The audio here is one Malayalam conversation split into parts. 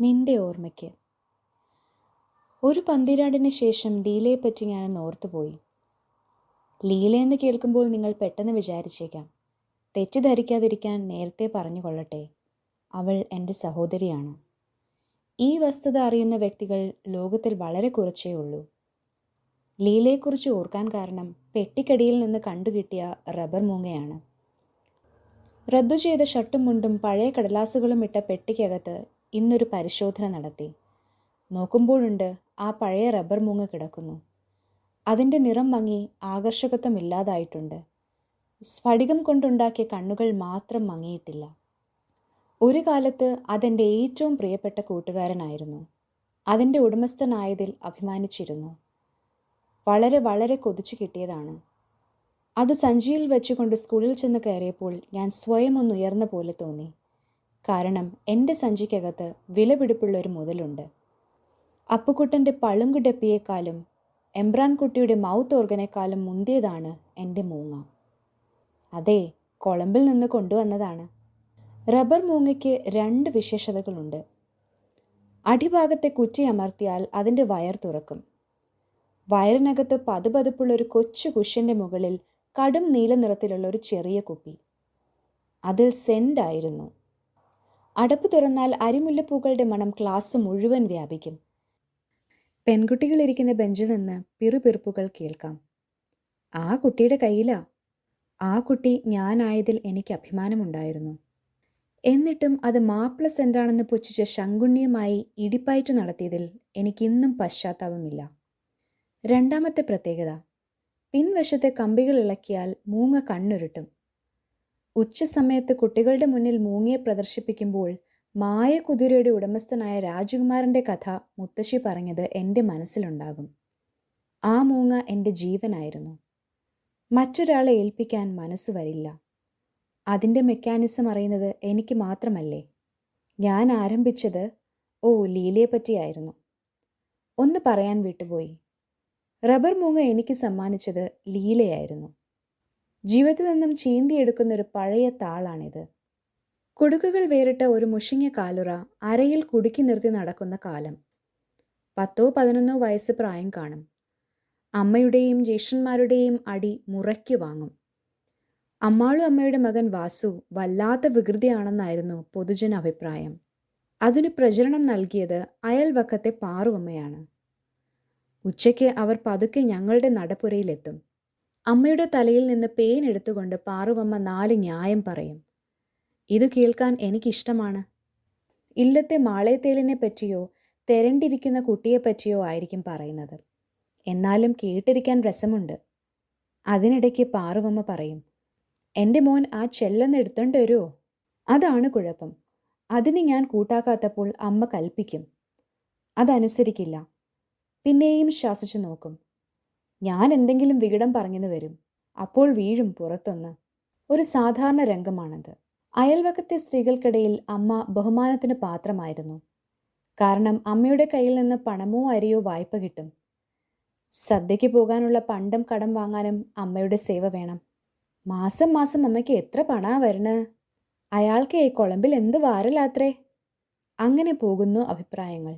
നിന്റെ ഓർമ്മയ്ക്ക്. ഒരു പന്തിരാടിന് ശേഷം ലീലയെപ്പറ്റി ഞാൻ ഓർത്തുപോയി. ലീല എന്ന് കേൾക്കുമ്പോൾ നിങ്ങൾ പെട്ടെന്ന് വിചാരിച്ചേക്കാം. തെറ്റിദ്ധരിക്കാതിരിക്കാൻ നേരത്തെ പറഞ്ഞു കൊള്ളട്ടെ. അവൾ എന്റെ സഹോദരിയാണ്. ഈ വസ്തുത അറിയുന്ന വ്യക്തികൾ ലോകത്തിൽ വളരെ കുറച്ചേ ഉള്ളൂ. ലീലയെക്കുറിച്ച് ഓർക്കാൻ കാരണം പെട്ടിക്കടിയിൽ നിന്ന് കണ്ടുകിട്ടിയ റബ്ബർ മൂങ്ങയാണ്. റദ്ദു ചെയ്ത ഷർട്ടും മുണ്ടും പഴയ കടലാസുകളും ഇട്ട പെട്ടിക്കകത്ത് ഇന്നൊരു പരിശോധന നടത്തി. നോക്കുമ്പോഴുണ്ട് ആ പഴയ റബ്ബർ മൂങ്ങ കിടക്കുന്നു. അതിന്റെ നിറം മങ്ങി ആകർഷകത്വം ഇല്ലാതായിട്ടുണ്ട്. സ്ഫടികം കൊണ്ടുണ്ടാക്കിയ കണ്ണുകൾ മാത്രം മങ്ങിയിട്ടില്ല. ഒരു കാലത്ത് അതെന്റെ ഏറ്റവും പ്രിയപ്പെട്ട കൂട്ടുകാരനായിരുന്നു. അതിന്റെ ഉടമസ്ഥനായതിൽ അഭിമാനിച്ചിരുന്നു. വളരെ വളരെ കൊതിച്ചു കിട്ടിയതാണ്. അത് സഞ്ചിയിൽ വെച്ചുകൊണ്ട് സ്കൂളിൽ ചെന്ന് കയറിയപ്പോൾ ഞാൻ സ്വയം ഒന്ന് ഉയർന്ന പോലെ തോന്നി. കാരണം എന്റെ സഞ്ചിക്കകത്ത് വിലപിടിപ്പുള്ള ഒരു മുതലുണ്ട്. അപ്പുക്കുട്ടന്റെ പളുങ്കു ഡപ്പിയേക്കാളും എംബ്രാൻകുട്ടിയുടെ മൗത്ത് ഓർഗനേക്കാളും മുന്തിയതാണ് എന്റെ മൂങ്ങ. അതെ കൊളമ്പിൽ നിന്ന് കൊണ്ടുവന്നതാണ്. റബ്ബർ മൂങ്ങയ്ക്ക് രണ്ട് വിശേഷതകളുണ്ട്. അടിഭാഗത്തെ കുറ്റി അമർത്തിയാൽ അതിന്റെ വയർ തുറക്കും. വയറിനകത്ത് പതുപതുപ്പുള്ള ഒരു കൊച്ചു കുഷ്യന്റെ മുകളിൽ കടും നീല നിറത്തിലുള്ള ഒരു ചെറിയ കുപ്പി. അതിൽ സെന്റ് ആയിരുന്നു അടപ്പ് തുറന്നാൽ അരിമുല്ലപ്പൂക്കളുടെ മണം ക്ലാസ് മുഴുവൻ വ്യാപിക്കും. പെൺകുട്ടികൾ ഇരിക്കുന്ന ബെഞ്ചിൽ നിന്ന് പിറുപിറുപ്പുകൾ കേൾക്കാം. ആ കുട്ടിയുടെ കയ്യിലാ. ആ കുട്ടി ഞാനായതിൽ എനിക്ക് അഭിമാനമുണ്ടായിരുന്നു. എന്നിട്ടും അത് മാപ്പിള സെന്റാണെന്ന് പുച്ഛിച്ച ശങ്കുണ്യമായി ഇടിപ്പയറ്റ് നടത്തിയതിൽ എനിക്കിന്നും പശ്ചാത്താപമില്ല. രണ്ടാമത്തെ പ്രത്യേകത. പിൻവശത്തെ കമ്പികൾ ഇളക്കിയാൽ മൂങ്ങ കണ്ണുരുട്ടും. ഉച്ചസമയത്ത് കുട്ടികളുടെ മുന്നിൽ മൂങ്ങയെ പ്രദർശിപ്പിക്കുമ്പോൾ മായ കുതിരയുടെ ഉടമസ്ഥനായ രാജകുമാരന്റെ കഥ മുത്തശ്ശി പറഞ്ഞത് എന്റെ മനസ്സിലുണ്ടാകും. ആ മൂങ്ങ എന്റെ ജീവനായിരുന്നു. മറ്റൊരാളെ ഏൽപ്പിക്കാൻ മനസ്സ് വരില്ല. അതിന്റെ മെക്കാനിസം അറിയുന്നത് എനിക്ക് മാത്രമല്ലേ? ഞാൻ ആരംഭിച്ചത് ഓ ലീലയെ പറ്റിയായിരുന്നു. ഒന്ന് പറയാൻ വിട്ടുപോയി. റബ്ബർ മൂങ്ങ എനിക്ക് സമ്മാനിച്ചത് ലീലയായിരുന്നു. ജീവിതത്തിൽ നിന്നും ചീന്തിയെടുക്കുന്ന ഒരു പഴയ താളാണിത്. കുടുക്കുകൾ വേറിട്ട ഒരു മുഷിഞ്ഞ കാലുറ അരയിൽ കുടുക്കി നിർത്തി നടക്കുന്ന കാലം. പത്തോ പതിനൊന്നോ വയസ്സ് പ്രായം കാണും. അമ്മയുടെയും ജ്യേഷ്ഠന്മാരുടെയും അടി മുറയ്ക്ക് വാങ്ങും. അമ്മാളു അമ്മയുടെ മകൻ വാസു വല്ലാത്ത വികൃതിയാണെന്നായിരുന്നു പൊതുജന അഭിപ്രായം. അതിന് പ്രചരണം നൽകിയത് അയൽവക്കത്തെ പാറുവമ്മയാണ്. ഉച്ചയ്ക്ക് അവർ പതുക്കെ ഞങ്ങളുടെ നടപ്പുരയിലെത്തും. അമ്മയുടെ തലയിൽ നിന്ന് പേൻ എടുത്തുകൊണ്ട് പാറുവമ്മ നാല് ന്യായം പറയും. ഇത് കേൾക്കാൻ എനിക്കിഷ്ടമാണ്. ഇല്ലത്തെ മാളയത്തേലിനെ പറ്റിയോ തെരണ്ടിരിക്കുന്ന കുട്ടിയെപ്പറ്റിയോ ആയിരിക്കും പറയുന്നത്. എന്നാലും കേട്ടിരിക്കാൻ രസമുണ്ട്. അതിനിടയ്ക്ക് പാറുവമ്മ പറയും എന്റെ മോൻ ആ ചെല്ലെന്ന് എടുത്തോണ്ട് വരുമോ അതാണ് കുഴപ്പം. അതിന് ഞാൻ കൂട്ടാക്കാത്തപ്പോൾ അമ്മ കൽപ്പിക്കും. അതനുസരിക്കില്ല. പിന്നെയും ശ്വാസിച്ചു നോക്കും. ഞാൻ എന്തെങ്കിലും വികടം പറഞ്ഞെന്ന് വരും. അപ്പോൾ വീഴും പുറത്തൊന്ന്. ഒരു സാധാരണ രംഗമാണത്. അയൽവക്കത്തെ സ്ത്രീകൾക്കിടയിൽ അമ്മ ബഹുമാനത്തിന് പാത്രമായിരുന്നു. കാരണം അമ്മയുടെ കയ്യിൽ നിന്ന് പണമോ അരിയോ വായ്പ കിട്ടും. സദ്യയ്ക്ക് പോകാനുള്ള പണ്ടം കടം വാങ്ങാനും അമ്മയുടെ സേവ വേണം. മാസം മാസം അമ്മയ്ക്ക് എത്ര പണാ വരണ്? അയാൾക്ക് ഈ കൊളമ്പിൽ എന്ത് വാരലാത്രേ? അങ്ങനെ പോകുന്നു അഭിപ്രായങ്ങൾ.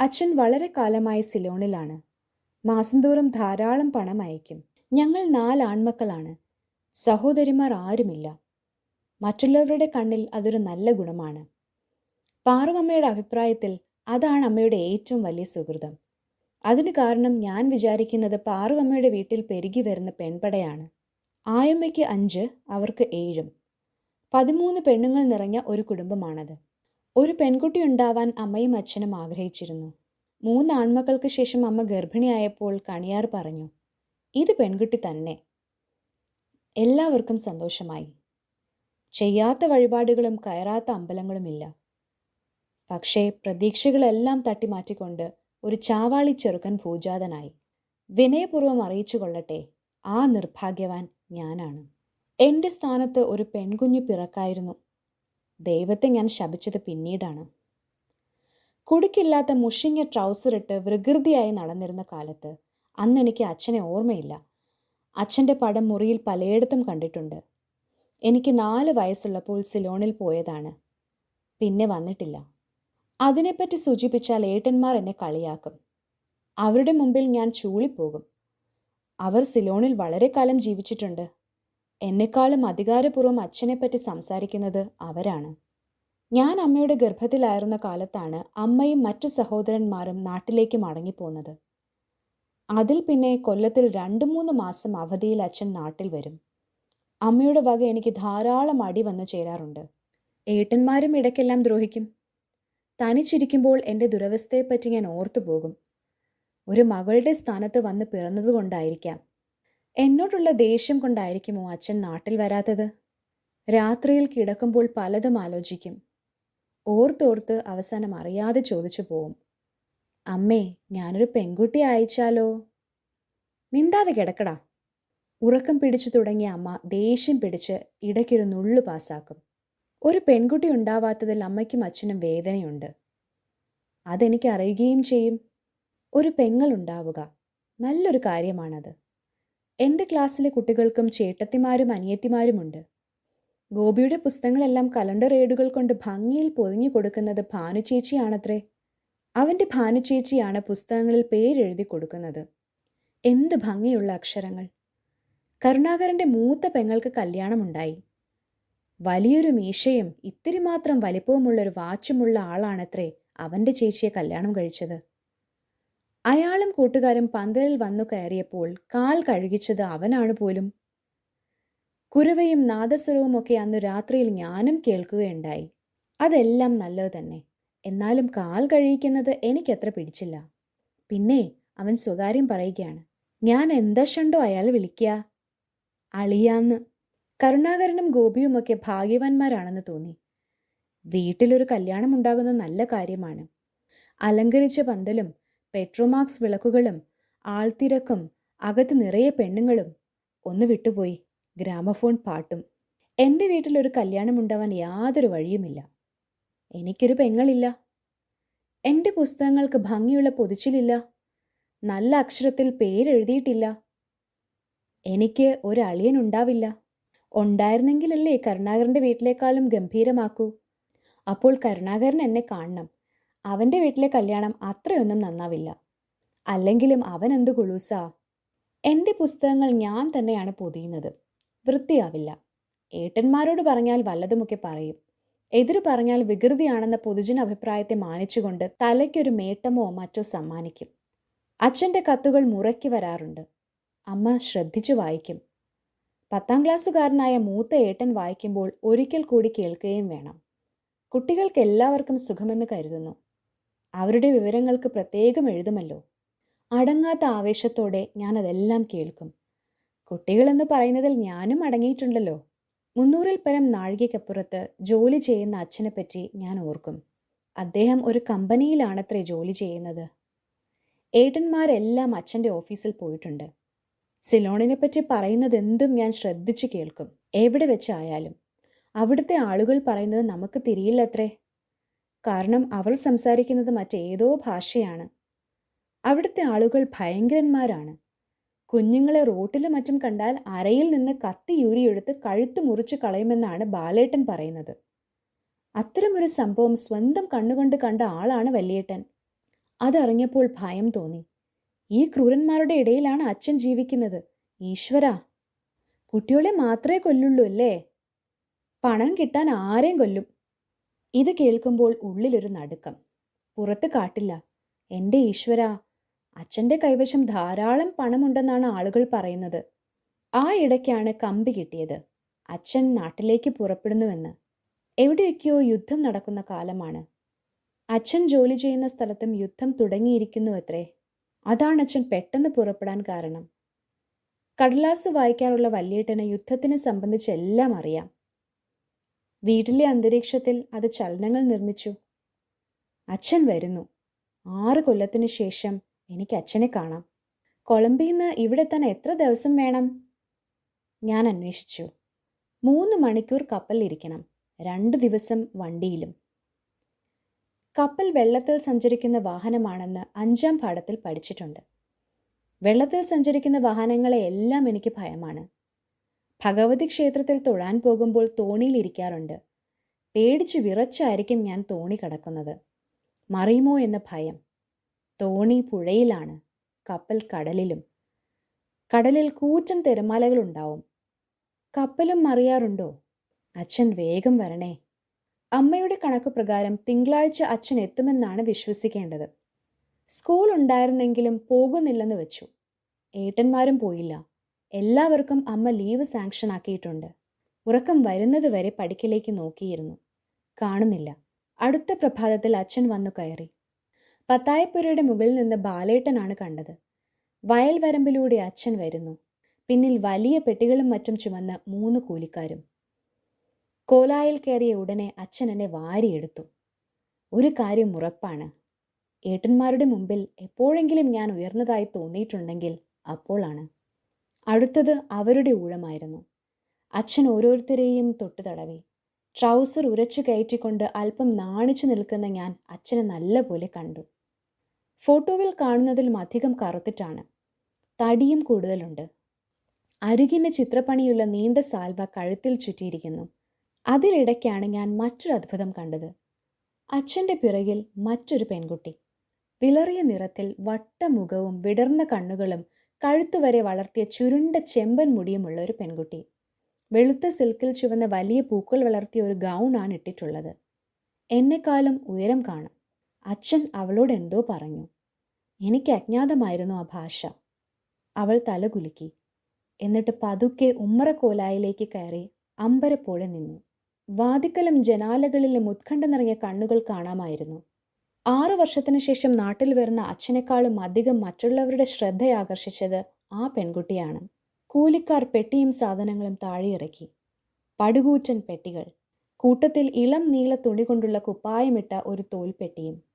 അച്ഛൻ വളരെ കാലമായി സിലോണിലാണ്. മാസം തോറും ധാരാളം പണം അയക്കും ഞങ്ങൾ നാല് ആൺമക്കളാണ്. സഹോദരിമാർ ആരുമില്ല. മറ്റുള്ളവരുടെ കണ്ണിൽ അതൊരു നല്ല ഗുണമാണ്. പാറുവമ്മയുടെ അഭിപ്രായത്തിൽ അതാണ് അമ്മയുടെ ഏറ്റവും വലിയ സുഹൃതം. അതിനു കാരണം ഞാൻ വിചാരിക്കുന്നത് പാറുവമ്മയുടെ വീട്ടിൽ പെരുകി വരുന്ന പെൺപടയാണ്. ആയമ്മയ്ക്ക് അഞ്ച് അവർക്ക് ഏഴും. പതിമൂന്ന് പെണ്ണുങ്ങൾ നിറഞ്ഞ ഒരു കുടുംബമാണത്. ഒരു പെൺകുട്ടി ഉണ്ടാവാൻ അമ്മയും അച്ഛനും ആഗ്രഹിച്ചിരുന്നു. മൂന്ന് ശേഷം അമ്മ ഗർഭിണിയായപ്പോൾ കണിയാർ പറഞ്ഞു ഇത് പെൺകുട്ടി തന്നെ. എല്ലാവർക്കും സന്തോഷമായി. ചെയ്യാത്ത വഴിപാടുകളും കയറാത്ത അമ്പലങ്ങളുമില്ല. പക്ഷേ പ്രതീക്ഷകളെല്ലാം തട്ടിമാറ്റിക്കൊണ്ട് ഒരു ചാവാളി ചെറുക്കൻ ഭൂജാതനായി. വിനയപൂർവം അറിയിച്ചു കൊള്ളട്ടെ ആ നിർഭാഗ്യവാൻ ഞാനാണ്. എന്റെ സ്ഥാനത്ത് ഒരു പെൺകുഞ്ഞു പിറക്കായിരുന്നു. ദൈവത്തെ ഞാൻ ശപിച്ചത് പിന്നീടാണ്. കുടുക്കില്ലാത്ത മുഷിഞ്ഞ ട്രൗസർ ഇട്ട് വികൃതിയായി നടന്നിരുന്ന കാലത്ത് അന്ന് എനിക്ക് അച്ഛനെ ഓർമ്മയില്ല. അച്ഛന്റെ പടം മുറിയിൽ പലയിടത്തും കണ്ടിട്ടുണ്ട്. എനിക്ക് നാല് വയസ്സുള്ളപ്പോൾ സിലോണിൽ പോയതാണ്. പിന്നെ വന്നിട്ടില്ല. അതിനെപ്പറ്റി സൂചിപ്പിച്ചാൽ ഏട്ടന്മാർ എന്നെ കളിയാക്കും. അവരുടെ മുമ്പിൽ ഞാൻ ചൂളിപ്പോകും. അവർ സിലോണിൽ വളരെ കാലം ജീവിച്ചിട്ടുണ്ട്. എന്നെക്കാളും അധികാരപൂർവം അച്ഛനെപ്പറ്റി സംസാരിക്കുന്നത് അവരാണ്. ഞാൻ അമ്മയുടെ ഗർഭത്തിലായിരുന്ന കാലത്താണ് അമ്മയും മറ്റു സഹോദരന്മാരും നാട്ടിലേക്ക് മടങ്ങിപ്പോന്നത്. അതിൽ പിന്നെ കൊല്ലത്തിൽ രണ്ടു മൂന്ന് മാസം അവധിയിൽ അച്ഛൻ നാട്ടിൽ വരും. അമ്മയുടെ വക എനിക്ക് ധാരാളം അടി വന്നു ചേരാറുണ്ട്. ഏട്ടന്മാരും ഇടയ്ക്കെല്ലാം ദ്രോഹിക്കും. തനിച്ചിരിക്കുമ്പോൾ എന്റെ ദുരവസ്ഥയെപ്പറ്റി ഞാൻ ഓർത്തു പോകും. ഒരു മകളുടെ സ്ഥാനത്ത് വന്ന് പിറന്നതുകൊണ്ടായിരിക്കാം എന്നോടുള്ള ദേഷ്യം കൊണ്ടായിരിക്കുമോ അച്ഛൻ നാട്ടിൽ വരാത്തത്? രാത്രിയിൽ കിടക്കുമ്പോൾ പലതും ആലോചിക്കും. ഓർത്തോർത്ത് അവസാനം അറിയാതെ ചോദിച്ചു പോവും. അമ്മേ ഞാനൊരു പെൺകുട്ടി അയച്ചാലോ? മിണ്ടാതെ കിടക്കടാ. ഉറക്കം പിടിച്ചു തുടങ്ങിയ അമ്മ ദേഷ്യം പിടിച്ച് ഇടയ്ക്കൊരു നുള്ളു പാസാക്കും ഒരു പെൺകുട്ടി ഉണ്ടാവാത്തതിൽ അമ്മയ്ക്കും അച്ഛനും വേദനയുണ്ട്. അതെനിക്ക് അറിയുകയും ചെയ്യും. ഒരു പെങ്ങൾ ഉണ്ടാവുക. നല്ലൊരു കാര്യമാണത്. എന്റെ ക്ലാസ്സിലെ കുട്ടികൾക്കും ചേട്ടത്തിമാരും അനിയത്തിമാരുമുണ്ട് ഗോപിയുടെ പുസ്തകങ്ങളെല്ലാം കലണ്ടർ ഏടുകൾ കൊണ്ട് ഭംഗിയിൽ പൊതിഞ്ഞു കൊടുക്കുന്നത് ഭാനുചേച്ചിയാണത്രേ അവന്റെ ഭാനുചേച്ചിയാണ് പുസ്തകങ്ങളിൽ പേരെഴുതി കൊടുക്കുന്നത്. എന്ത് ഭംഗിയുള്ള അക്ഷരങ്ങൾ. കരുണാകരന്റെ മൂത്ത പെങ്ങൾക്ക് കല്യാണമുണ്ടായി. വലിയൊരു മീശയും ഇത്തിരി മാത്രം വലിപ്പവുമുള്ളൊരു വാച്ചുമുള്ള ആളാണത്രേ അവന്റെ ചേച്ചിയെ കല്യാണം കഴിച്ചത്. അയാളും കൂട്ടുകാരും പന്തലിൽ വന്നു കയറിയപ്പോൾ കാൽ കഴുകിച്ചത് അവനാണ് പോലും. കുരവയും നാദസ്വരവും ഒക്കെ അന്ന് രാത്രിയിൽ ഞാനും കേൾക്കുകയുണ്ടായി. അതെല്ലാം നല്ലത് തന്നെ. എന്നാലും കാൽ കഴിയിക്കുന്നത് എനിക്കത്ര പിടിച്ചില്ല. പിന്നെ അവൻ സ്വകാര്യം പറയുകയാണ്. ഞാൻ എന്താ ഷണ്ടോ അയാൾ വിളിക്കുക അളിയാന്ന്. കരുണാകരനും ഗോപിയുമൊക്കെ ഭാഗ്യവാന്മാരാണെന്ന് തോന്നി. വീട്ടിലൊരു കല്യാണം ഉണ്ടാകുന്ന നല്ല കാര്യമാണ്. അലങ്കരിച്ച പന്തലും പെട്രോമാക്സ് വിളക്കുകളും ആൾത്തിരക്കും അകത്ത് നിറയെ പെണ്ണുങ്ങളും ഒന്ന് വിട്ടുപോയി. ഗ്രാമഫോൺ പാട്ടും. എന്റെ വീട്ടിലൊരു കല്യാണം ഉണ്ടാവാൻ യാതൊരു വഴിയുമില്ല. എനിക്കൊരു പെങ്ങളില്ല. എന്റെ പുസ്തകങ്ങൾക്ക് ഭംഗിയുള്ള പൊതിച്ചിലില്ല. നല്ല അക്ഷരത്തിൽ പേരെഴുതിയിട്ടില്ല. എനിക്ക് ഒരു അളിയൻ ഉണ്ടാവില്ല. ഉണ്ടായിരുന്നെങ്കിലല്ലേ കരുണാകരന്റെ വീട്ടിലേക്കാളും ഗംഭീരമാക്കൂ. അപ്പോൾ കരുണാകരൻ എന്നെ കാണണം. അവന്റെ വീട്ടിലെ കല്യാണം അത്രയൊന്നും നന്നാവില്ല. അല്ലെങ്കിലും അവൻ എന്ത് കുളൂസാ. എന്റെ പുസ്തകങ്ങൾ ഞാൻ തന്നെയാണ് പൊതിയുന്നത്. വൃത്തിയാവില്ല. ഏട്ടന്മാരോട് പറഞ്ഞാൽ വല്ലതുമൊക്കെ പറയും. എതിര് പറഞ്ഞാൽ വികൃതിയാണെന്ന പൊതുജന അഭിപ്രായത്തെ മാനിച്ചുകൊണ്ട് തലയ്ക്കൊരു മേട്ടമോ മറ്റോ സമ്മാനിക്കും. അച്ഛന്റെ കത്തുകൾ മുറയ്ക്ക് വരാറുണ്ട്. അമ്മ ശ്രദ്ധിച്ചു വായിക്കും. പത്താം ക്ലാസ്സുകാരനായ മൂത്ത ഏട്ടൻ വായിക്കുമ്പോൾ ഒരിക്കൽ കൂടി കേൾക്കുകയും വേണം. കുട്ടികൾക്ക് എല്ലാവർക്കും സുഖമെന്ന് കരുതുന്നു. അവരുടെ വിവരങ്ങൾക്ക് പ്രത്യേകം എഴുതുമല്ലോ. അടങ്ങാത്ത ആവേശത്തോടെ ഞാനതെല്ലാം കേൾക്കും. കുട്ടികളെന്ന് പറയുന്നതിൽ ഞാനും അടങ്ങിയിട്ടുണ്ടല്ലോ. മുന്നൂറിൽ പരം നാഴികയ്ക്കപ്പുറത്ത് ജോലി ചെയ്യുന്ന അച്ഛനെ പറ്റി ഞാൻ ഓർക്കും. അദ്ദേഹം ഒരു കമ്പനിയിലാണത്രേ ജോലി ചെയ്യുന്നത്. ഏട്ടന്മാരെല്ലാം അച്ഛന്റെ ഓഫീസിൽ പോയിട്ടുണ്ട്. സിലോണിനെ പറ്റി പറയുന്നതെന്തും ഞാൻ ശ്രദ്ധിച്ചു കേൾക്കും. എവിടെ വെച്ചായാലും. അവിടുത്തെ ആളുകൾ പറയുന്നത് നമുക്ക് തിരിയില്ലത്രേ. കാരണം അവൾ സംസാരിക്കുന്നത് മറ്റേതോ ഭാഷയാണ്. അവിടുത്തെ ആളുകൾ ഭയങ്കരന്മാരാണ്. കുഞ്ഞുങ്ങളെ റോട്ടിലും മറ്റും കണ്ടാൽ അരയിൽ നിന്ന് കത്തി യൂരിയെടുത്ത് കഴുത്ത് മുറിച്ച് കളയുമെന്നാണ് ബാലേട്ടൻ പറയുന്നത്. അത്തരമൊരു സംഭവം സ്വന്തം കണ്ണുകൊണ്ട് കണ്ട ആളാണ് വല്യേട്ടൻ. അതറിഞ്ഞപ്പോൾ ഭയം തോന്നി. ഈ ക്രൂരന്മാരുടെ ഇടയിലാണ് അച്ഛൻ ജീവിക്കുന്നത്. ഈശ്വര. കുട്ടികളെ മാത്രമേ കൊല്ലുള്ളൂ അല്ലേ? പണം കിട്ടാൻ ആരെയും കൊല്ലും. ഇത് കേൾക്കുമ്പോൾ ഉള്ളിലൊരു നടുക്കം. പുറത്ത് കാട്ടില്ല. എന്റെ ഈശ്വര അച്ഛന്റെ കൈവശം ധാരാളം പണമുണ്ടെന്നാണ് ആളുകൾ പറയുന്നത്. ആ ഇടയ്ക്കാണ് കമ്പി കിട്ടിയത്. അച്ഛൻ നാട്ടിലേക്ക് പുറപ്പെടുന്നുവെന്ന്. എവിടെയൊക്കെയോ യുദ്ധം നടക്കുന്ന കാലമാണ്. അച്ഛൻ ജോലി ചെയ്യുന്ന സ്ഥലത്തും യുദ്ധം തുടങ്ങിയിരിക്കുന്നു അത്രേ അതാണ് അച്ഛൻ പെട്ടെന്ന് പുറപ്പെടാൻ കാരണം. കടലാസ് വായിക്കാറുള്ള വല്യേട്ടന് യുദ്ധത്തിനെ സംബന്ധിച്ച് എല്ലാം അറിയാം. വീട്ടിലെ അന്തരീക്ഷത്തിൽ അത് ചലനങ്ങൾ നിർമ്മിച്ചു. അച്ഛൻ വരുന്നു. ആറ് കൊല്ലത്തിന് ശേഷം എനിക്ക് അച്ഛനെ കാണാം. കൊളംബിയിൽ നിന്ന് ഇവിടെ എത്താൻ എത്ര ദിവസം വേണം? ഞാൻ അന്വേഷിച്ചു. മൂന്ന് മണിക്കൂർ കപ്പലിരിക്കണം രണ്ട് ദിവസം വണ്ടിയിലും. കപ്പൽ വെള്ളത്തിൽ സഞ്ചരിക്കുന്ന വാഹനമാണെന്ന് അഞ്ചാം പാഠത്തിൽ പഠിച്ചിട്ടുണ്ട്. വെള്ളത്തിൽ സഞ്ചരിക്കുന്ന വാഹനങ്ങളെ എല്ലാം എനിക്ക് ഭയമാണ്. ഭഗവതി ക്ഷേത്രത്തിൽ തൊഴാൻ പോകുമ്പോൾ തോണിയിലിരിക്കാറുണ്ട് പേടിച്ച് വിറച്ചായിരിക്കും ഞാൻ തോണി കടക്കുന്നത്. മറിയുമോ എന്ന ഭയം. തോണി പുഴയിലാണ് കപ്പൽ കടലിലും. കടലിൽ കൂറ്റൻ തിരമാലകളുണ്ടാവും. കപ്പലും മറിയാറുണ്ടോ? അച്ഛൻ വേഗം വരണേ. അമ്മയുടെ കണക്ക് പ്രകാരം തിങ്കളാഴ്ച അച്ഛൻ എത്തുമെന്നാണ് വിശ്വസിക്കേണ്ടത്. സ്കൂൾ ഉണ്ടായിരുന്നെങ്കിലും പോകുന്നില്ലെന്ന് വെച്ചു. ഏട്ടന്മാരും പോയില്ല. എല്ലാവർക്കും അമ്മ ലീവ് സാങ്ഷൻ ആക്കിയിട്ടുണ്ട്. ഉറക്കം വരുന്നതുവരെ പഠിക്കലേക്ക് നോക്കിയിരുന്നു. കാണുന്നില്ല. അടുത്ത പ്രഭാതത്തിൽ അച്ഛൻ വന്നു കയറി. പത്തായപ്പുരയുടെ മുകളിൽ നിന്ന് ബാലേട്ടനാണ് കണ്ടത്. വയൽ വരമ്പിലൂടെ അച്ഛൻ വരുന്നു. പിന്നിൽ വലിയ പെട്ടികളും മറ്റും ചുമന്ന മൂന്ന് കൂലിക്കാരും. കോലായിൽ കയറിയ ഉടനെ അച്ഛൻ എന്നെ വാരിയെടുത്തു. ഒരു കാര്യം ഉറപ്പാണ്. ഏട്ടന്മാരുടെ മുമ്പിൽ എപ്പോഴെങ്കിലും ഞാൻ ഉയർന്നതായി തോന്നിയിട്ടുണ്ടെങ്കിൽ അപ്പോളാണ്. അടുത്തത് അവരുടെ ഊഴമായിരുന്നു. അച്ഛൻ ഓരോരുത്തരെയും തൊട്ടു തടവി. ട്രൗസർ ഉരച്ചു കയറ്റിക്കൊണ്ട് അല്പം നാണിച്ചു നിൽക്കുന്ന ഞാൻ അച്ഛനെ നല്ലപോലെ കണ്ടു. ഫോട്ടോവിൽ കാണുന്നതിലും അധികം കറുത്തിട്ടാണ്. തടിയും കൂടുതലുണ്ട്. അരുകിന് ചിത്രപ്പണിയുള്ള നീണ്ട സാൽവ കഴുത്തിൽ ചുറ്റിയിരിക്കുന്നു. അതിലിടയ്ക്കാണ് ഞാൻ മറ്റൊരു അത്ഭുതം കണ്ടത്. അച്ഛന്റെ പിറകിൽ മറ്റൊരു പെൺകുട്ടി. വിളറിയ നിറത്തിൽ വട്ടമുഖവും വിടർന്ന കണ്ണുകളും കഴുത്തുവരെ വളർത്തിയ ചുരുണ്ട ചെമ്പൻ മുടിയുമുള്ള ഒരു പെൺകുട്ടി. വെളുത്ത സിൽക്കിൽ ചുവന്ന വലിയ പൂക്കൾ വളർത്തിയ ഒരു ഗൗൺ ആണ് ഇട്ടിട്ടുള്ളത്. എന്നെക്കാളും ഉയരം കാണാം. അച്ഛൻ അവളോട് എന്തോ പറഞ്ഞു. എനിക്ക് അജ്ഞാതമായിരുന്നു ആ ഭാഷ. അവൾ തലകുലുക്കി എന്നിട്ട് പതുക്കെ ഉമ്മറക്കോലായിലേക്ക് കയറി അമ്പരപ്പോടെ നിന്നു. വാതിക്കലും ജനാലകളിലെ ഉത്കണ്ഠ നിറഞ്ഞ കണ്ണുകൾ കാണാമായിരുന്നു. ആറു വർഷത്തിനു ശേഷം നാട്ടിൽ വരുന്ന അച്ഛനേക്കാളും അധികം മറ്റുള്ളവരുടെ ശ്രദ്ധയാകർഷിച്ചത് ആ പെൺകുട്ടിയാണ്. കൂലിക്കാർ പെട്ടിയും സാധനങ്ങളും താഴെയിറക്കി. പടുകൂറ്റൻ പെട്ടികൾ. കൂട്ടത്തിൽ ഇളം നീല തുണി കൊണ്ടുള്ള കുപ്പായമിട്ട ഒരു തോൽപ്പെട്ടിയും.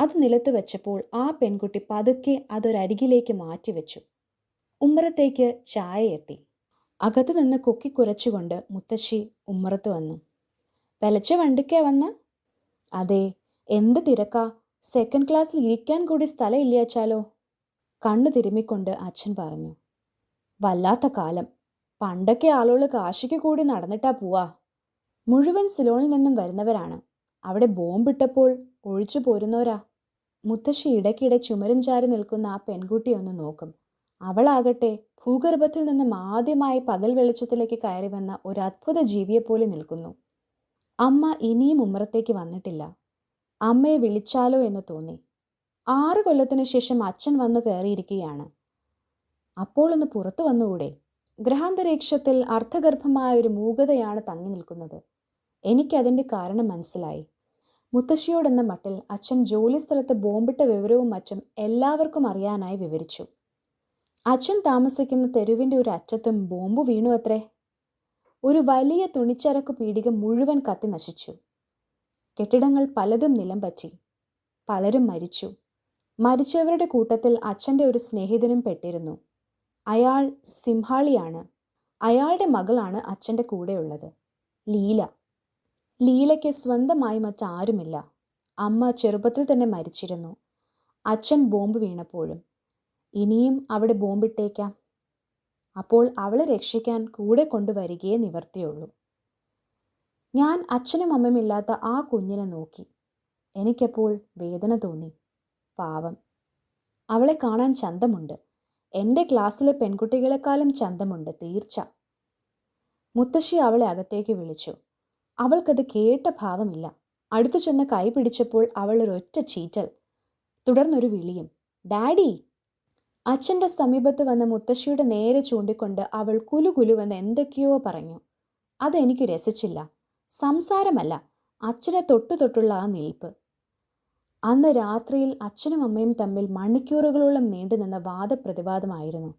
അത് നിലത്ത് വെച്ചപ്പോൾ ആ പെൺകുട്ടി പതുക്കെ അതൊരരികിലേക്ക് മാറ്റിവെച്ചു. ഉമ്മറത്തേക്ക് ചായ എത്തി. അകത്തു നിന്ന് കൊക്കി കുറച്ചുകൊണ്ട് മുത്തശ്ശി ഉമ്മറത്ത് വന്നു. വിലച്ച വണ്ടിക്കേ വന്ന്? അതെ. എന്ത് തിരക്കാ? സെക്കൻഡ് ക്ലാസ്സിൽ ഇരിക്കാൻ കൂടി സ്ഥലം ഇല്ലാച്ചാലോ കണ്ണു തിരുമ്മിക്കൊണ്ട് അച്ഛൻ പറഞ്ഞു. വല്ലാത്ത കാലം. പണ്ടൊക്കെ ആളുകൾ കാശിക്ക് കൂടി നടന്നിട്ടാ പോവാ. മുഴുവൻ സിലോണിൽ നിന്നും വരുന്നവരാണ്. അവിടെ ബോംബിട്ടപ്പോൾ ഒഴിച്ചു പോരുന്നവരാ. മുത്തശ്ശി ഇടയ്ക്കിടെ ചുമരും ചാരി നിൽക്കുന്ന ആ പെൺകുട്ടി ഒന്ന് നോക്കും. അവളാകട്ടെ ഭൂഗർഭത്തിൽ നിന്നും ആദ്യമായി പകൽ വെളിച്ചത്തിലേക്ക് കയറി വന്ന ഒരു അത്ഭുത ജീവിയെപ്പോലെ നിൽക്കുന്നു. അമ്മ ഇനിയും ഉമ്മറത്തേക്ക് വന്നിട്ടില്ല. അമ്മയെ വിളിച്ചാലോ എന്ന് തോന്നി. ആറ് കൊല്ലത്തിനു ശേഷം അച്ഛൻ വന്ന് കയറിയിരിക്കുകയാണ്. അപ്പോൾ ഒന്ന് പുറത്തു വന്നുകൂടെ? ഗ്രഹാന്തരീക്ഷത്തിൽ അർത്ഥഗർഭമായ ഒരു മൂകതയാണ് തങ്ങി നിൽക്കുന്നത്. എനിക്കതിന്റെ കാരണം മനസ്സിലായി. മുത്തശ്ശിയോടെന്ന മട്ടിൽ അച്ഛൻ ജോലിസ്ഥലത്ത് ബോംബിട്ട വിവരവും മറ്റും എല്ലാവർക്കും അറിയാനായി വിവരിച്ചു. അച്ഛൻ താമസിക്കുന്ന തെരുവിന്റെ ഒരു അറ്റത്തും ബോംബ് വീണു അത്രേ ഒരു വലിയ തുണിച്ചരക്ക് പീടിക മുഴുവൻ കത്തി നശിച്ചു. കെട്ടിടങ്ങൾ പലതും നിലം പറ്റി പലരും മരിച്ചു. മരിച്ചവരുടെ കൂട്ടത്തിൽ അച്ഛന്റെ ഒരു സ്നേഹിതനും പെട്ടിരുന്നു. അയാൾ സിംഹാളിയാണ്. അയാളുടെ മകളാണ് അച്ഛന്റെ കൂടെയുള്ളത്. ലീല. ലീലയ്ക്ക് സ്വന്തമായി മറ്റാരുമില്ല. അമ്മ ചെറുപ്പത്തിൽ തന്നെ മരിച്ചിരുന്നു. അച്ഛൻ ബോംബ് വീണപ്പോഴും. ഇനിയും അവിടെ ബോംബിട്ടേക്കാം. അപ്പോൾ അവളെ രക്ഷിക്കാൻ കൂടെ കൊണ്ടുവരികയേ നിവർത്തിയുള്ളൂ. ഞാൻ അച്ഛനും അമ്മയും ഇല്ലാത്ത ആ കുഞ്ഞിനെ നോക്കി. എനിക്കപ്പോൾ വേദന തോന്നി. പാവം. അവളെ കാണാൻ ചന്തമുണ്ട്. എന്റെ ക്ലാസ്സിലെ പെൺകുട്ടികളെക്കാളും ചന്തമുണ്ട് തീർച്ച. മുത്തശ്ശി അവളെ അകത്തേക്ക് വിളിച്ചു. അവൾക്കത് കേട്ട ഭാവമില്ല. അടുത്തു ചെന്ന് കൈ പിടിച്ചപ്പോൾ അവൾ ഒരൊറ്റ ചീറ്റൽ. തുടർന്നൊരു വിളിയും. ഡാഡി! അച്ഛന്റെ സമീപത്ത് വന്ന മുത്തശ്ശിയുടെ നേരെ ചൂണ്ടിക്കൊണ്ട് അവൾ കുലുകുലുവെന്ന് എന്തൊക്കെയോ പറഞ്ഞു. അതെനിക്ക് രസിച്ചില്ല. സംസാരമല്ല. അച്ഛനെ തൊട്ടു തൊട്ടുള്ള ആ നിൽപ്പ്. അന്ന് രാത്രിയിൽ അച്ഛനും അമ്മയും തമ്മിൽ മണിക്കൂറുകളോളം നീണ്ടുനിന്ന വാദപ്രതിവാദമായിരുന്നു.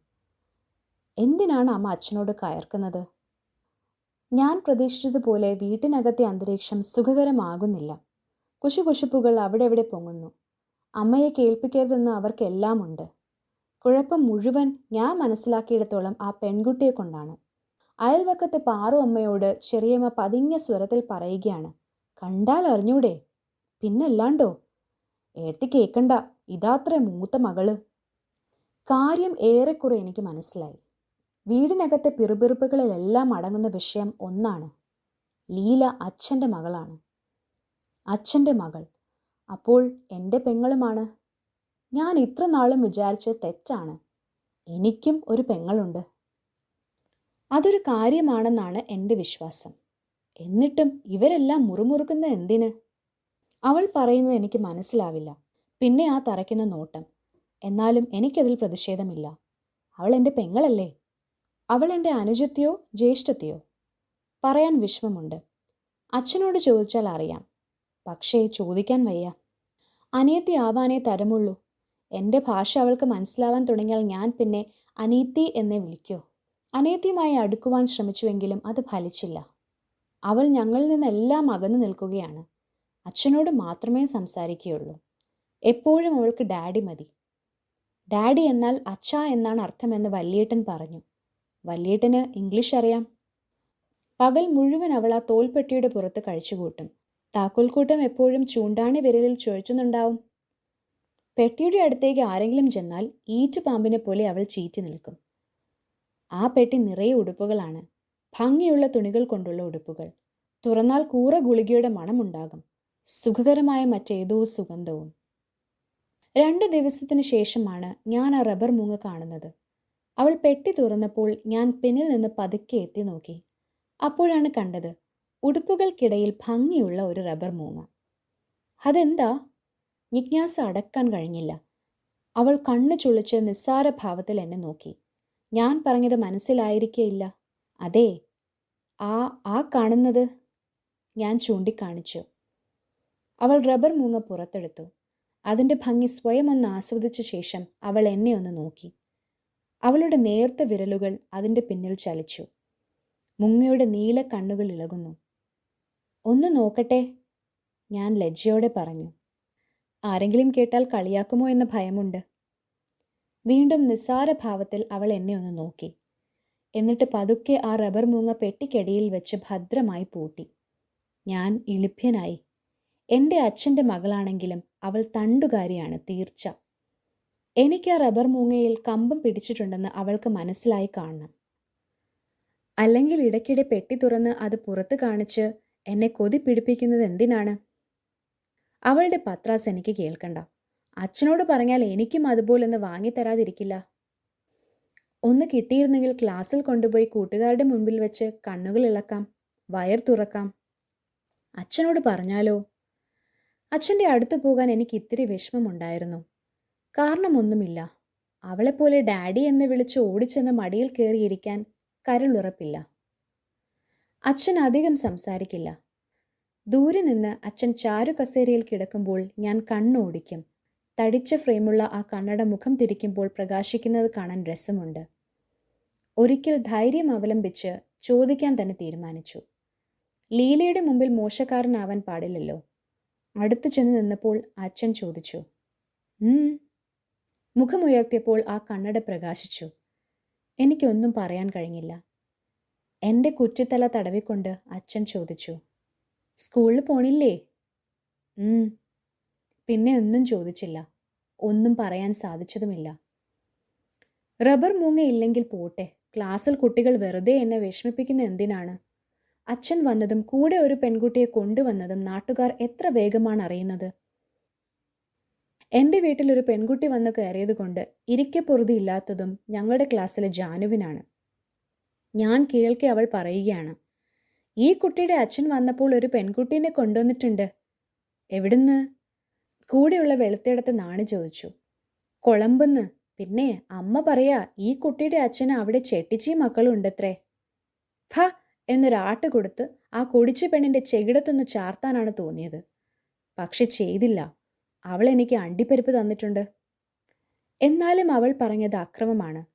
എന്തിനാണ് അമ്മ അച്ഛനോട് കയർക്കുന്നത്? ഞാൻ പ്രതീക്ഷിച്ചതുപോലെ വീട്ടിനകത്തെ അന്തരീക്ഷം സുഖകരമാകുന്നില്ല. കുശുകുശുപ്പുകൾ അവിടെ എവിടെ പൊങ്ങുന്നു. അമ്മയെ കേൾപ്പിക്കരുതെന്ന് അവർക്കെല്ലാമുണ്ട്. കുഴപ്പം മുഴുവൻ ഞാൻ മനസ്സിലാക്കിയിടത്തോളം ആ പെൺകുട്ടിയെ കൊണ്ടാണ്. അയൽവക്കത്തെ പാറു അമ്മയോട് ചെറിയമ്മ പതിഞ്ഞ സ്വരത്തിൽ പറയുകയാണ് കണ്ടാൽ അറിഞ്ഞൂടെ? പിന്നല്ലാണ്ടോ? ഏട്ടി കേക്കണ്ട ഇതാത്ര മൂത്ത മകൾ. കാര്യം ഏറെക്കുറെ എനിക്ക് മനസ്സിലായി. വീടിനകത്തെ പിറുപിറുപ്പുകളിലെല്ലാം അടങ്ങുന്ന വിഷയം ഒന്നാണ്. ലീല അച്ഛന്റെ മകളാണ്. അച്ഛന്റെ മകൾ. അപ്പോൾ എന്റെ പെങ്ങളുമാണ്. ഞാൻ ഇത്ര നാളും വിചാരിച്ച് തെറ്റാണ്. എനിക്കും ഒരു പെങ്ങളുണ്ട്. അതൊരു കാര്യമാണെന്നാണ് എന്റെ വിശ്വാസം. എന്നിട്ടും ഇവരെല്ലാം മുറുമുറുക്കുന്ന എന്തിന്? അവൾ പറയുന്നത് എനിക്ക് മനസ്സിലാവില്ല. പിന്നെ ആ തറയ്ക്കുന്ന നോട്ടം. എന്നാലും എനിക്കതിൽ പ്രതിഷേധമില്ല. അവൾ എന്റെ പെങ്ങളല്ലേ? അവൾ എന്റെ അനുജത്തിയോ ജ്യേഷ്ഠത്തെയോ? പറയാൻ വിഷമമുണ്ട്. അച്ഛനോട് ചോദിച്ചാൽ അറിയാം. പക്ഷേ ചോദിക്കാൻ വയ്യ. അനിയത്തി ആവാനേ തരമുള്ളൂ. എന്റെ ഭാഷ അവൾക്ക് മനസ്സിലാവാൻ തുടങ്ങിയാൽ ഞാൻ പിന്നെ അനീത്തി എന്നെ വിളിക്കൂ. അനിയത്തിയുമായി അടുക്കുവാൻ ശ്രമിച്ചുവെങ്കിലും അത് ഫലിച്ചില്ല. അവൾ ഞങ്ങളിൽ നിന്നെല്ലാം അകന്നു നിൽക്കുകയാണ്. അച്ഛനോട് മാത്രമേ സംസാരിക്കുകയുള്ളൂ. എപ്പോഴും അവൾക്ക് ഡാഡി മതി. ഡാഡി എന്നാൽ അച്ഛ എന്നാണ് അർത്ഥമെന്ന് വല്യേട്ടൻ പറഞ്ഞു. വല്യേട്ടന് ഇംഗ്ലീഷ് അറിയാം. പകൽ മുഴുവൻ അവൾ ആ തോൽപ്പെട്ടിയുടെ പുറത്ത് കഴിച്ചുകൂട്ടും. താക്കോൽക്കൂട്ടം എപ്പോഴും ചൂണ്ടാണി വിരലിൽ ചോദിച്ചുന്നുണ്ടാവും പെട്ടിയുടെ അടുത്തേക്ക് ആരെങ്കിലും ചെന്നാൽ ഈറ്റ് പാമ്പിനെ പോലെ അവൾ ചീറ്റി നിൽക്കും. ആ പെട്ടി നിറയെ ഉടുപ്പുകളാണ്. ഭംഗിയുള്ള തുണികൾ കൊണ്ടുള്ള ഉടുപ്പുകൾ. തുറന്നാൽ കൂറ ഗുളികയുടെ മണമുണ്ടാകും. സുഖകരമായ മറ്റേതോ സുഗന്ധവും. രണ്ട് ദിവസത്തിനു ശേഷമാണ് ഞാൻ ആ റബ്ബർ മൂങ്ങ കാണുന്നത്. അവൾ പെട്ടി തുറന്നപ്പോൾ ഞാൻ പിന്നിൽ നിന്ന് പതുക്കെ എത്തി നോക്കി. അപ്പോഴാണ് കണ്ടത് ഉടുപ്പുകൾക്കിടയിൽ ഭംഗിയുള്ള ഒരു റബ്ബർ മൂങ്ങ. അതെന്താ? ജിജ്ഞാസ അടക്കാൻ കഴിഞ്ഞില്ല. അവൾ കണ്ണു ചുളിച്ച് നിസ്സാര ഭാവത്തിൽ എന്നെ നോക്കി. ഞാൻ പറഞ്ഞത് മനസ്സിലായിരിക്കേയില്ല. അതെ ആ ആ കാണുന്നത് ഞാൻ ചൂണ്ടിക്കാണിച്ചു. അവൾ റബ്ബർ മൂങ്ങ പുറത്തെടുത്തു. അതിന്റെ ഭംഗി സ്വയം ഒന്ന് ആസ്വദിച്ച ശേഷം അവൾ എന്നെ ഒന്ന് നോക്കി. അവളുടെ നേർത്ത വിരലുകൾ അതിന്റെ പിന്നിൽ ചലിച്ചു. മുങ്ങയുടെ നീല കണ്ണുകൾ ഇളകുന്നു. ഒന്ന് നോക്കട്ടെ ഞാൻ ലജ്ജയോടെ പറഞ്ഞു. ആരെങ്കിലും കേട്ടാൽ കളിയാക്കുമോ എന്ന ഭയമുണ്ട്. വീണ്ടും നിസ്സാര ഭാവത്തിൽ അവൾ എന്നെ ഒന്ന് നോക്കി. എന്നിട്ട് പതുക്കെ ആ റബ്ബർ മൂങ്ങ പെട്ടിക്കടിയിൽ വെച്ച് ഭദ്രമായി പൂട്ടി. ഞാൻ ഇളിഭ്യനായി എന്റെ അച്ഛന്റെ മകളാണെങ്കിലും അവൾ തണ്ടുകാരിയാണ് തീർച്ച. എനിക്ക് ആ റബ്ബർ മൂങ്ങയിൽ കമ്പം പിടിച്ചിട്ടുണ്ടെന്ന് അവൾക്ക് മനസ്സിലായി കാണണം. അല്ലെങ്കിൽ ഇടയ്ക്കിടെ പെട്ടി തുറന്ന് അത് പുറത്ത് കാണിച്ച് എന്നെ കൊതി പിടിപ്പിക്കുന്നത് എന്തിനാണ്? അവളുടെ പത്രാസ് എനിക്ക് കേൾക്കണ്ട. അച്ഛനോട് പറഞ്ഞാൽ എനിക്കും അതുപോലൊന്ന് വാങ്ങിത്തരാതിരിക്കില്ല. ഒന്ന് കിട്ടിയിരുന്നെങ്കിൽ ക്ലാസ്സിൽ കൊണ്ടുപോയി കൂട്ടുകാരുടെ മുൻപിൽ വെച്ച് കണ്ണുകൾ ഇളക്കാം വയർ തുറക്കാം. അച്ഛനോട് പറഞ്ഞാലോ? അച്ഛന്റെ അടുത്ത് പോകാൻ എനിക്ക് ഇത്തിരി വിഷമമുണ്ടായിരുന്നു. കാരണമൊന്നുമില്ല. അവളെപ്പോലെ ഡാഡി എന്ന് വിളിച്ച് ഓടിച്ചെന്ന് മടിയിൽ കയറിയിരിക്കാൻ കരുളുറപ്പില്ല. അച്ഛൻ അധികം സംസാരിക്കില്ല. ദൂരെ നിന്ന് അച്ഛൻ ചാരു കസേരയിൽ കിടക്കുമ്പോൾ ഞാൻ കണ്ണോടിക്കും. തടിച്ച ഫ്രെയിമുള്ള ആ കണ്ണട മുഖം തിരിക്കുമ്പോൾ പ്രകാശിക്കുന്നത് കാണാൻ രസമുണ്ട്. ഒരിക്കൽ ധൈര്യം അവലംബിച്ച് ചോദിക്കാൻ തന്നെ തീരുമാനിച്ചു. ലീലയുടെ മുമ്പിൽ മോശക്കാരനാവാൻ പാടില്ലല്ലോ. അടുത്തു ചെന്ന് നിന്നപ്പോൾ അച്ഛൻ ചോദിച്ചു മുഖമുയർത്തിയപ്പോൾ ആ കണ്ണട പ്രകാശിച്ചു. എനിക്കൊന്നും പറയാൻ കഴിഞ്ഞില്ല. എന്റെ കുറ്റിത്തല തടവിക്കൊണ്ട് അച്ഛൻ ചോദിച്ചു. സ്കൂളിൽ പോണില്ലേ? പിന്നെ ഒന്നും ചോദിച്ചില്ല. ഒന്നും പറയാൻ സാധിച്ചതുമില്ല. റബ്ബർ മൂങ്ങയില്ലെങ്കിൽ പോട്ടെ. ക്ലാസ്സിൽ കുട്ടികൾ വെറുതെ എന്നെ വിഷമിപ്പിക്കുന്ന എന്തിനാണ്? അച്ഛൻ വന്നതും കൂടെ ഒരു പെൺകുട്ടിയെ കൊണ്ടുവന്നതും നാട്ടുകാർ എത്ര വേഗമാണ് അറിയുന്നത്? എന്റെ വീട്ടിൽ ഒരു പെൺകുട്ടി വന്ന് കയറിയതുകൊണ്ട് ഇരിക്കപ്പൊറുതി ഇല്ലാത്തതും ഞങ്ങളുടെ ക്ലാസ്സിലെ ജാനുവിനാണ്. ഞാൻ കേൾക്കെ അവൾ പറയുകയാണ് ഈ കുട്ടിയുടെ അച്ഛൻ വന്നപ്പോൾ ഒരു പെൺകുട്ടീനെ കൊണ്ടുവന്നിട്ടുണ്ട്. എവിടുന്ന്? കൂടെയുള്ള വെളുത്തിടത്ത് നാണി ചോദിച്ചു കൊളമ്പെന്ന്. പിന്നെ അമ്മ പറയാ ഈ കുട്ടിയുടെ അച്ഛന് അവിടെ ചെട്ടിച്ചി മക്കളുണ്ടത്രേ ഫ എന്നൊരാട്ട് കൊടുത്ത് ആ കുടിച്ച പെണ്ണിന്റെ ചെകിടത്തൊന്ന് ചാർത്താനാണ് തോന്നിയത്. പക്ഷെ ചെയ്തില്ല. അവൾ എനിക്ക് അണ്ടിപ്പരിപ്പ് തന്നിട്ടുണ്ട്. എന്നാലും അവൾ പറഞ്ഞത് അക്രമമാണ്.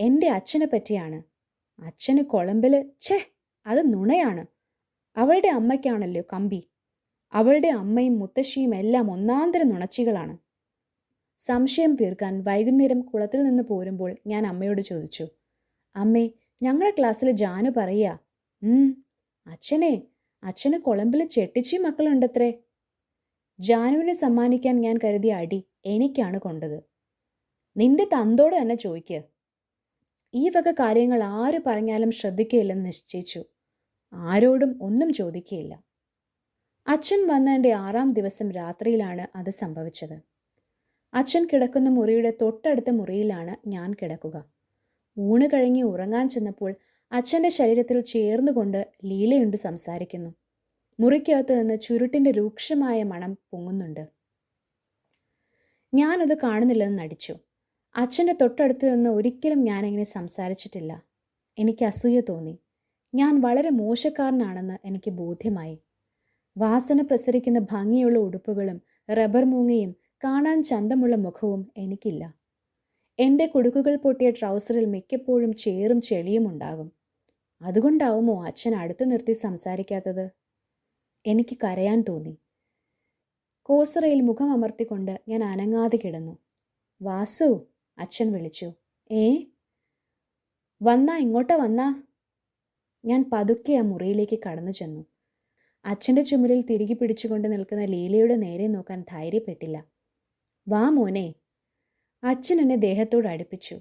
എന്റെ അച്ഛനെ പറ്റിയാണ്. അച്ഛന് കൊളമ്പിൽ ഛേ അത് നുണയാണ്. അവളുടെ അമ്മയ്ക്കാണല്ലോ കമ്പി. അവളുടെ അമ്മയും മുത്തശ്ശിയും എല്ലാം ഒന്നാന്തരം നുണച്ചികളാണ്. സംശയം തീർക്കാൻ വൈകുന്നേരം കുളത്തിൽ നിന്ന് പോരുമ്പോൾ ഞാൻ അമ്മയോട് ചോദിച്ചു അമ്മേ ഞങ്ങളുടെ ക്ലാസ്സിൽ ജാനു പറയാ അച്ഛനെ. അച്ഛന് കൊളമ്പിൽ ചെട്ടിച്ചി മക്കളുണ്ടത്രേ. ജാനുവിനെ സമ്മാനിക്കാൻ ഞാൻ കരുതിയ അടി എനിക്കാണ് കൊണ്ടത്. നിന്റെ തന്തോട് തന്നെ ചോദിക്കുക ഈ വക കാര്യങ്ങൾ ആര് പറഞ്ഞാലും ശ്രദ്ധിക്കുകയില്ലെന്ന് നിശ്ചയിച്ചു. ആരോടും ഒന്നും ചോദിക്കുകയില്ല അച്ഛൻ വന്നതിന്റെ ആറാം ദിവസം രാത്രിയിലാണ് അത് സംഭവിച്ചത്. അച്ഛൻ കിടക്കുന്ന മുറിയുടെ തൊട്ടടുത്ത മുറിയിലാണ് ഞാൻ കിടക്കുക. ഊണ് കഴിഞ്ഞ് ഉറങ്ങാൻ ചെന്നപ്പോൾ അച്ഛന്റെ ശരീരത്തിൽ ചേർന്നുകൊണ്ട് ലീലയുണ്ട് സംസാരിക്കുന്നു. മുറിക്കകത്ത് നിന്ന് ചുരുട്ടിന്റെ രൂക്ഷമായ മണം പൊങ്ങുന്നുണ്ട്. ഞാനത് കാണുന്നില്ലെന്ന് നടിച്ചു. അച്ഛന്റെ തൊട്ടടുത്ത് നിന്ന് ഒരിക്കലും ഞാനിങ്ങനെ സംസാരിച്ചിട്ടില്ല. എനിക്ക് അസൂയ തോന്നി. ഞാൻ വളരെ മോശക്കാരനാണെന്ന് എനിക്ക് ബോധ്യമായി. വാസന പ്രസരിക്കുന്ന ഭംഗിയുള്ള ഉടുപ്പുകളും റബ്ബർ മൂങ്ങയും കാണാൻ ചന്തമുള്ള മുഖവും എനിക്കില്ല. എന്റെ കുടുക്കുകൾ പൊട്ടിയ ട്രൗസറിൽ മിക്കപ്പോഴും ചേറും ചെളിയും ഉണ്ടാകും. അതുകൊണ്ടാവുമോ അച്ഛൻ അടുത്തു നിർത്തി സംസാരിക്കാത്തത്? എനിക്ക് കരയാൻ തോന്നി. കോസറയിൽ മുഖം അമർത്തിക്കൊണ്ട് ഞാൻ അനങ്ങാതെ കിടന്നു. വാസു അച്ഛൻ വിളിച്ചു. ഏ? വന്നാ ഇങ്ങോട്ട് വന്നാ. ഞാൻ പതുക്കെ ആ മുറിയിലേക്ക് കടന്നു ചെന്നു. അച്ഛന്റെ ചുമലിൽ തിരികെ പിടിച്ചുകൊണ്ട് നിൽക്കുന്ന ലീലയുടെ നേരെ നോക്കാൻ ധൈര്യപ്പെട്ടില്ല. വാ മോനെ. അച്ഛൻ എന്നെ ദേഹത്തോട് അടുപ്പിച്ചു.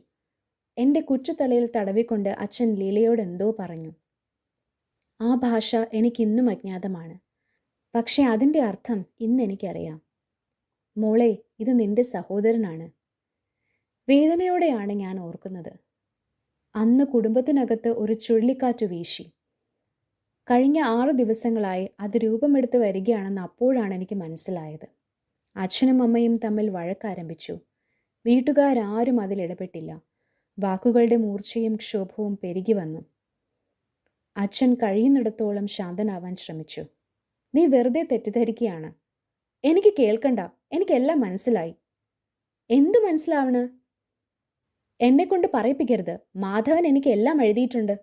എന്റെ കുച്ചുതലയിൽ തടവിക്കൊണ്ട് അച്ഛൻ ലീലയോട് എന്തോ പറഞ്ഞു. ആ ഭാഷ എനിക്കിന്നും അജ്ഞാതമാണ്. പക്ഷെ അതിന്റെ അർത്ഥം ഇന്ന് എനിക്കറിയാം. മോളെ ഇത് നിന്റെ സഹോദരനാണ്. വേദനയോടെയാണ് ഞാൻ ഓർക്കുന്നത്. അന്ന് കുടുംബത്തിനകത്ത് ഒരു ചുഴലിക്കാറ്റ് വീശി. കഴിഞ്ഞ ആറു ദിവസങ്ങളായി അത് രൂപമെടുത്ത് വരികയാണെന്ന് അപ്പോഴാണ് എനിക്ക് മനസ്സിലായത്. അച്ഛനും അമ്മയും തമ്മിൽ വഴക്കാരംഭിച്ചു. വീട്ടുകാരാരും അതിൽ ഇടപെട്ടില്ല. വാക്കുകളുടെ മൂർച്ചയും ക്ഷോഭവും പെരുകി വന്നു. അച്ഛൻ കഴിയുന്നിടത്തോളം ശാന്തനാവാൻ ശ്രമിച്ചു. നീ വെറുതെ തെറ്റിദ്ധരിക്കുകയാണ്. എനിക്ക് കേൾക്കണ്ട. എനിക്കെല്ലാം മനസ്സിലായി. എന്തു മനസ്സിലാവണ്? എന്നെക്കൊണ്ട് പറയിപ്പിക്കരുത്. മാധവൻ എനിക്ക് എല്ലാം എഴുതിയിട്ടുണ്ട്.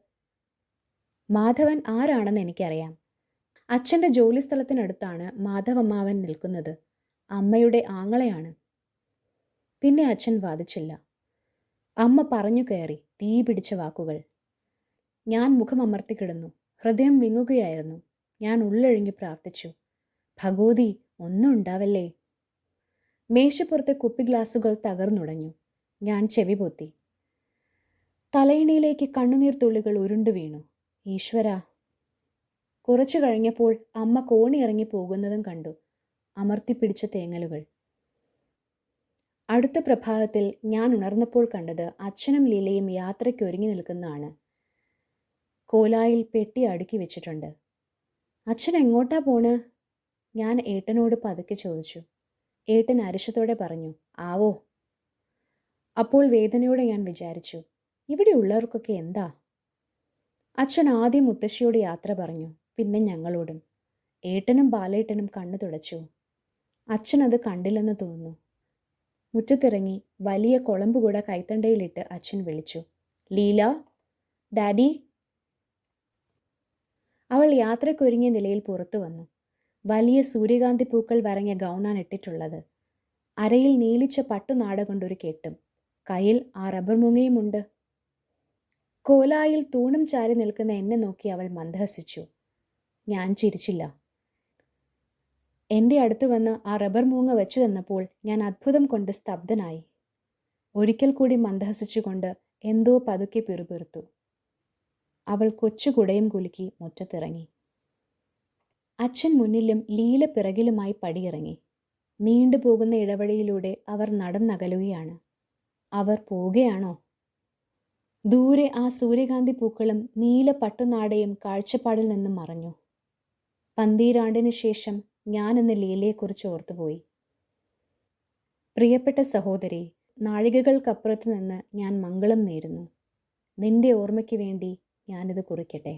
മാധവൻ ആരാണെന്ന് എനിക്കറിയാം. അച്ഛന്റെ ജോലിസ്ഥലത്തിനടുത്താണ് മാധവമ്മാവൻ നിൽക്കുന്നത്. അമ്മയുടെ ആങ്ങളെയാണ്. പിന്നെ അച്ഛൻ വാദിച്ചില്ല. അമ്മ പറഞ്ഞു കയറി തീ പിടിച്ച വാക്കുകൾ. ഞാൻ മുഖമമർത്തി കിടന്നു. ഹൃദയം വിങ്ങുകയായിരുന്നു. ഞാൻ ഉള്ളൊഴിഞ്ഞു പ്രാർത്ഥിച്ചു. ഭഗവതി ഒന്നും ഉണ്ടാവല്ലേ? മേശപ്പുറത്തെ കുപ്പി ഗ്ലാസുകൾ തകർന്നുടഞ്ഞു. ഞാൻ ചെവി പൊത്തി. തലയിണയിലേക്ക് കണ്ണുനീർ തുള്ളികൾ ഉരുണ്ടു വീണു. ഈശ്വര. കുറച്ചു കഴിഞ്ഞപ്പോൾ അമ്മ കോണി ഇറങ്ങി പോകുന്നതും കണ്ടു. അമർത്തിപ്പിടിച്ച തേങ്ങലുകൾ. അടുത്ത പ്രഭാതത്തിൽ ഞാൻ ഉണർന്നപ്പോൾ കണ്ടത് അച്ഛനും ലീലയും യാത്രയ്ക്ക് ഒരുങ്ങി നിൽക്കുന്നതാണ്. കോലായിൽ പെട്ടി അടുക്കി വെച്ചിട്ടുണ്ട്. അച്ഛൻ എങ്ങോട്ടാ പോണ്? ഞാൻ ഏട്ടനോട് പതുക്കെ ചോദിച്ചു. ഏട്ടൻ അരിശത്തോടെ പറഞ്ഞു ആവോ. അപ്പോൾ വേദനയോടെ ഞാൻ വിചാരിച്ചു ഇവിടെ ഉള്ളവർക്കൊക്കെ എന്താ? അച്ഛൻ ആദ്യം മുത്തശ്ശിയോട് യാത്ര പറഞ്ഞു പിന്നെ ഞങ്ങളോടും. ഏട്ടനും ബാലേട്ടനും കണ്ണു തുടച്ചു. അച്ഛൻ അത് കണ്ടില്ലെന്ന് തോന്നുന്നു. മുറ്റത്തിറങ്ങി വലിയ കുളമ്പ് കൂടെ കൈത്തണ്ടയിലിട്ട് അച്ഛൻ വിളിച്ചു ലീല ഡാഡി അവൾ യാത്രക്കൊരുങ്ങിയ നിലയിൽ പുറത്തു വന്നു. വലിയ സൂര്യകാന്തി പൂക്കൾ വരങ്ങിയ ഗൗണാണ് ഇട്ടിട്ടുള്ളത്. അരയിൽ നീലിച്ച പട്ടുനാട കൊണ്ടൊരു കെട്ടും. കയ്യിൽ ആ റബ്ബർ മുങ്ങയുമുണ്ട്. കോലായിൽ തൂണും ചാരി നിൽക്കുന്ന എന്നെ നോക്കി അവൾ മന്ദഹസിച്ചു. ഞാൻ ചിരിച്ചില്ല. എന്റെ അടുത്ത് വന്ന് ആ റബ്ബർ മൂങ്ങ വെച്ചു തന്നപ്പോൾ ഞാൻ അത്ഭുതം കൊണ്ട് സ്തബ്ധനായി. ഒരിക്കൽ കൂടി മന്ദഹസിച്ചുകൊണ്ട് എന്തോ പതുക്കെ പിറുപിറുത്തു. അവൾ കൊച്ചുകുടയും കുലുക്കി മുറ്റത്തിറങ്ങി. അച്ഛൻ മുന്നിലും ലീല പിറകിലുമായി പടിയിറങ്ങി. നീണ്ടുപോകുന്ന ഇടവഴിയിലൂടെ അവർ നടന്നകലുകയാണ്. അവർ പോവുകയാണോ? ദൂരെ ആ സൂര്യകാന്തി പൂക്കളും നീല പട്ടുനാടയും കാഴ്ചപ്പാടിൽ നിന്നും മറഞ്ഞു. പന്തീരാണ്ടിനു ശേഷം ഞാനെന്ന് ലീലയെക്കുറിച്ച് ഓർത്തുപോയി. പ്രിയപ്പെട്ട സഹോദരി നാഴികകൾക്കപ്പുറത്ത് നിന്ന് ഞാൻ മംഗളം നേരുന്നു. നിന്റെ ഓർമ്മയ്ക്ക് വേണ്ടി ഞാനിത് കുറിക്കട്ടെ?